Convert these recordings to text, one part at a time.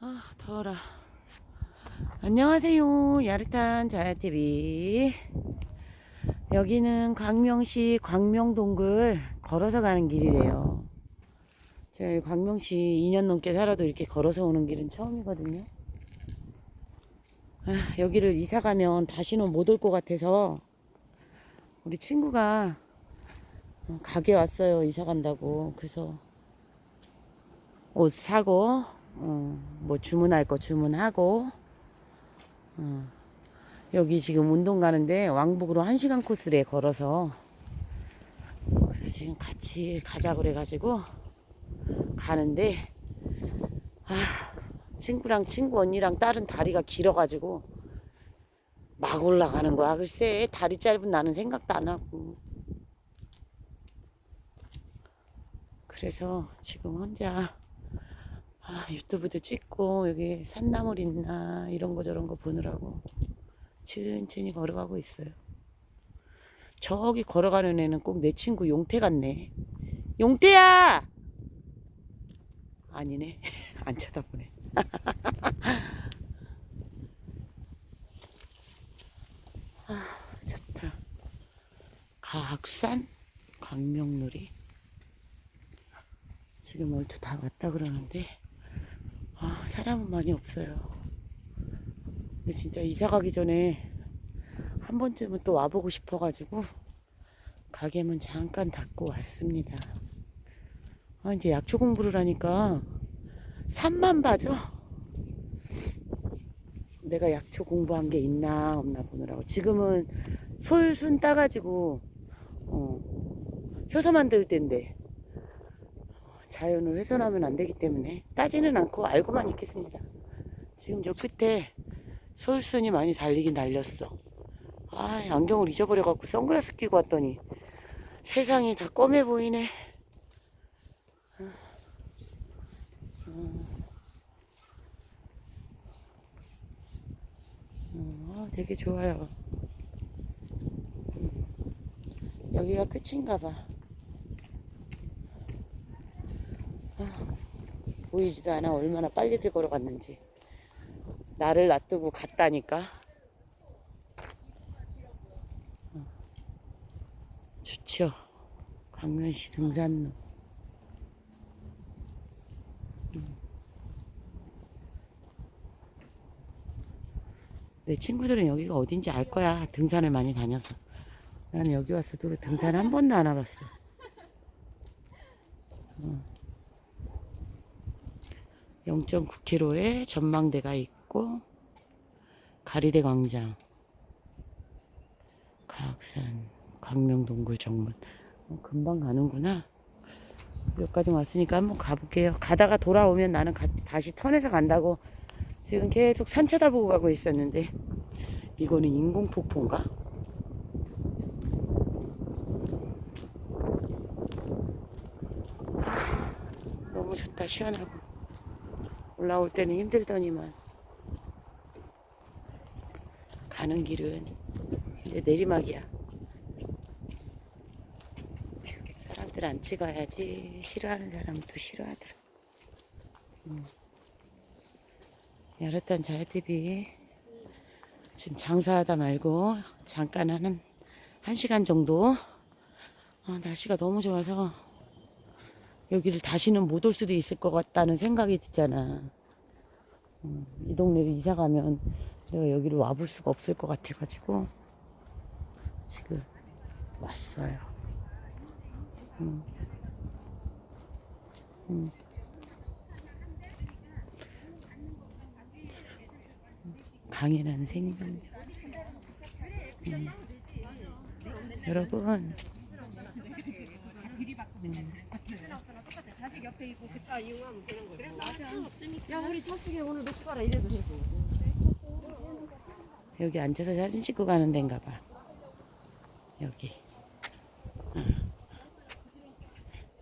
아 더워라. 안녕하세요 야릇한 자야TV 여기는 광명시 광명동굴 걸어서 가는 길이래요. 제가 광명시 2년 넘게 살아도 이렇게 걸어서 오는 길은 처음이거든요. 아, 여기를 이사 가면 다시는 못 올 것 같아서 우리 친구가 어, 가게 왔어요 이사 간다고. 그래서 옷 사고 어, 뭐 주문할 거 주문하고 어, 여기 지금 운동 가는데 왕복으로 1시간 코스래 걸어서 지금 같이 가자 그래가지고 가는데 아 친구랑 친구 언니랑 딸은 다리가 길어가지고 막 올라가는 거야. 글쎄 다리 짧은 나는 생각도 안 하고. 그래서 지금 혼자 아, 유튜브도 찍고 여기 산나물 있나 이런 거 저런 거 보느라고 천천히 걸어가고 있어요. 저기 걸어가는 애는 꼭 내 친구 용태 같네. 용태야! 아니네. 안 쳐다보네. 아, 좋다. 가학산 광명놀이. 지금 얼추 다 왔다 그러는데 아, 사람은 많이 없어요. 근데 진짜 이사 가기 전에 한 번쯤은 또 와보고 싶어가지고 가게 문 잠깐 닫고 왔습니다. 아, 이제 약초 공부를 하니까 산만 봐죠? 내가 약초 공부한 게 있나 없나 보느라고. 지금은 솔순 따가지고, 어, 효소 만들 때인데, 자연을 훼손하면 안 되기 때문에 따지는 않고 알고만 있겠습니다. 지금 저 끝에 솔순이 많이 달리긴 달렸어. 아, 안경을 잊어버려갖고 선글라스 끼고 왔더니 세상이 다 검해 보이네. 음, 아, 되게 좋아요. 음, 여기가 끝인가 봐. 보이지도 않아 얼마나 빨리들 걸어갔는지. 나를 놔두고 갔다니까. 어. 좋죠. 광명시 등산로. 음. 내 친구들은 여기가 어딘지 알 거야 등산을 많이 다녀서. 나는 여기 왔어도 등산 한 번도 안 와봤어 0.9km의 전망대가 있고 가리대 광장 가악산 광명동굴 정문. 어, 금방 가는구나. 여기까지 왔으니까 한번 가볼게요. 가다가 돌아오면 나는 가- 다시 턴해서 간다고 지금 계속 산 쳐다보고 가고 있었는데 이거는 인공폭포인가? 너무 좋다 시원하고 올라올 때는 힘들더니만 가는 길은 이제 내리막이야. 사람들 안 찍어야지 싫어하는 사람은 또 싫어하더라. 음. 열었던 자유TV 지금 장사하다 말고 잠깐 하는 한 시간 정도 아, 날씨가 너무 좋아서 여기를 다시는 못 올 수도 있을 것 같다는 생각이 들잖아. 음, 이 동네를 이사 가면 내가 여기를 와볼 수가 없을 것 같아가지고 지금 왔어요. 음. 음. 강인한 생명. 음. 여러분 야 우리 차 속에 오늘 놓고 가라 이래도 되고 여기 앉아서 사진 찍고 가는 데인가 봐. 여기. 어.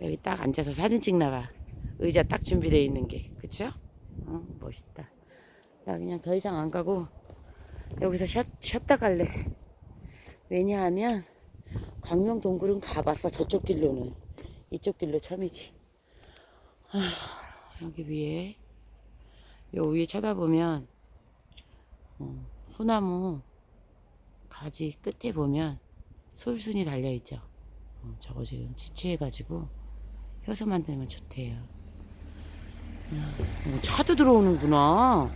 여기 딱 앉아서 사진 찍나 봐. 의자 딱 준비되어 있는 게. 그쵸? 어, 멋있다. 나 그냥 더 이상 안 가고 여기서 쉬, 쉬었다 갈래. 왜냐하면 광명 동굴은 가봤어. 저쪽 길로는. 이쪽 길로 처음이지. 아, 여기 위에 요 위에 쳐다보면 어, 소나무 가지 끝에 보면 솔순이 달려 있죠. 어, 저거 지금 지치해가지고 효소 만들면 좋대요. 어, 차도 들어오는구나.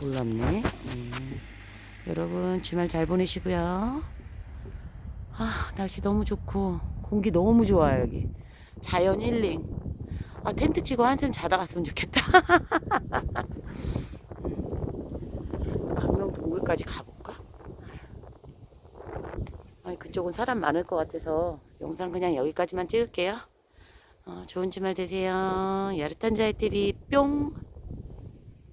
몰랐네. 음. 여러분 주말 잘 보내시고요. 아 날씨 너무 좋고 공기 너무 좋아요 여기. 자연 힐링. 아 텐트 치고 한숨 자다 갔으면 좋겠다. 강릉 동굴까지 가볼까? 아니 그쪽은 사람 많을 것 같아서 영상 그냥 여기까지만 찍을게요. 어, 좋은 주말 되세요. 야르탄자이 TV 뿅.